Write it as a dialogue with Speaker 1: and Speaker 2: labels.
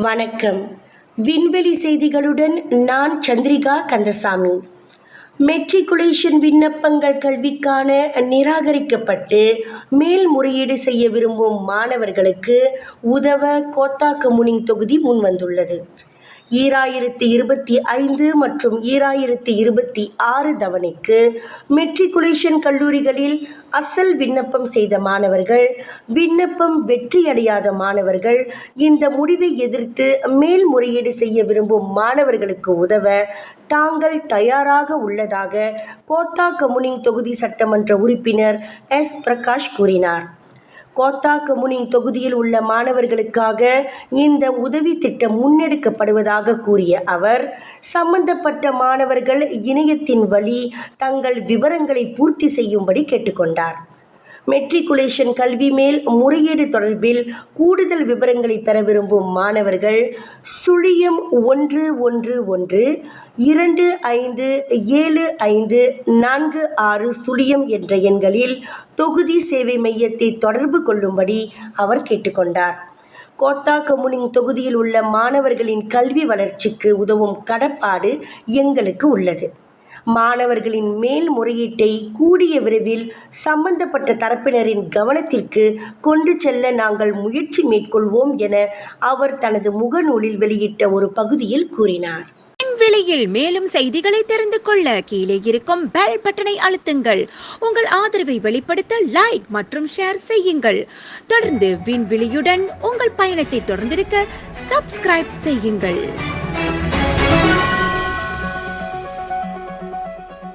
Speaker 1: வணக்கம். விண்வெளி செய்திகளுடன் நான் சந்திரிகா கந்தசாமி. மெட்ரிகுலேஷன் விண்ணப்பங்கள் கல்விக்கான நிராகரிக்கப்பட்டு மேல்முறையீடு செய்ய விரும்பும் மாணவர்களுக்கு உதவ கோத்தாக்கமுனிங் தொகுதி முன்வந்துள்ளது. ஈராயிரத்தி இருபத்தி ஐந்து மற்றும் ஈராயிரத்தி இருபத்தி ஆறு தவணைக்கு மெட்ரிகுலேஷன் கல்லூரிகளில் அசல் விண்ணப்பம் செய்த மாணவர்கள் விண்ணப்பம் வெற்றியடையாத மாணவர்கள் இந்த முடிவை எதிர்த்து மேல்முறையீடு செய்ய விரும்பும் மாணவர்களுக்கு உதவ தாங்கள் தயாராக உள்ளதாக கோத்தா கமுனிங் தொகுதி சட்டமன்ற உறுப்பினர் எஸ் பிரகாஷ் கூறினார். கோத்தா தொகுதியில் உள்ள மாணவர்களுக்காக இந்த உதவி திட்டம் முன்னெடுக்கப்படுவதாக கூறிய அவர் சம்பந்தப்பட்ட மாணவர்கள் இணையத்தின் வழி தங்கள் விவரங்களை பூர்த்தி செய்யும்படி கேட்டுக்கொண்டார். மெட்ரிகுலேஷன் கல்வி மேல் முறையீடு தொடர்பில் கூடுதல் விவரங்களை தர விரும்பும் மாணவர்கள் சுழியம் ஒன்று ஒன்று ஒன்று இரண்டு ஐந்து ஏழு ஐந்து நான்கு ஆறு சுழியம் என்ற எண்களில் தொகுதி சேவை மையத்தை தொடர்பு கொள்ளும்படி அவர் கேட்டுக்கொண்டார். கோத்தா கமுனிங் தொகுதியில் உள்ள மாணவர்களின் கல்வி வளர்ச்சிக்கு உதவும் கடப்பாடு எங்களுக்கு உள்ளது. மாணவர்களின் மேல்முறையீட்டை கூடிய விரைவில் சம்பந்தப்பட்ட தரப்பினரின் கவனத்திற்கு கொண்டு செல்ல நாங்கள் முயற்சி மேற்கொள்வோம் என அவர் தனது முகநூலில் வெளியிட்ட ஒரு பகுதியில் கூறினார்.
Speaker 2: விலையில் மேலும் செய்திகளை தெரிந்து கொள்ள கீழே இருக்கும் பெல் பட்டனை அழுத்துங்கள். உங்கள் ஆதரவை வெளிப்படுத்த லைக் மற்றும் ஷேர் செய்யுங்கள். தொடர்ந்து விண்வெளியுடன் உங்கள் பயணத்தை தொடர்ந்திருக்க சப்ஸ்கிரைப் செய்யுங்கள்.